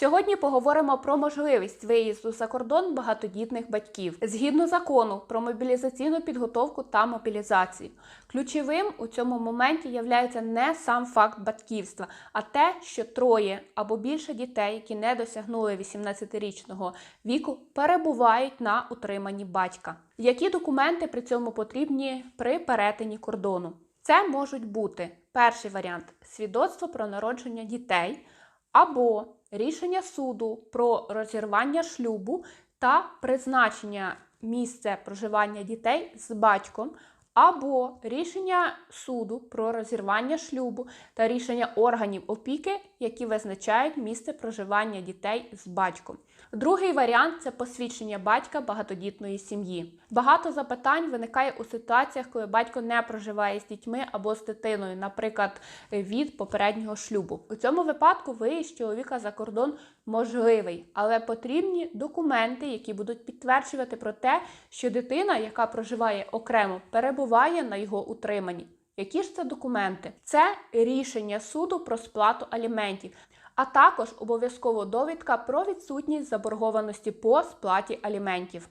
Сьогодні поговоримо про можливість виїзду за кордон багатодітних батьків згідно закону про мобілізаційну підготовку та мобілізацію. Ключовим у цьому моменті є не сам факт батьківства, а те, що троє або більше дітей, які не досягнули 18-річного віку, перебувають на утриманні батька. Які документи при цьому потрібні при перетині кордону? Це можуть бути перший варіант свідоцтво про народження дітей або рішення суду про розірвання шлюбу та призначення місця проживання дітей з батьком, або рішення суду про розірвання шлюбу та рішення органів опіки, які визначають місце проживання дітей з батьком. Другий варіант це посвідчення батька багатодітної сім'ї. Багато запитань виникає у ситуаціях, коли батько не проживає з дітьми або з дитиною, наприклад, від попереднього шлюбу. У цьому випадку виїзд чоловіка за кордон можливий, але потрібні документи, які будуть підтверджувати про те, що дитина, яка проживає окремо, перебуває на його утриманні. Які ж це документи? Це рішення суду про сплату аліментів, а також обов'язково довідка про відсутність заборгованості по сплаті аліментів.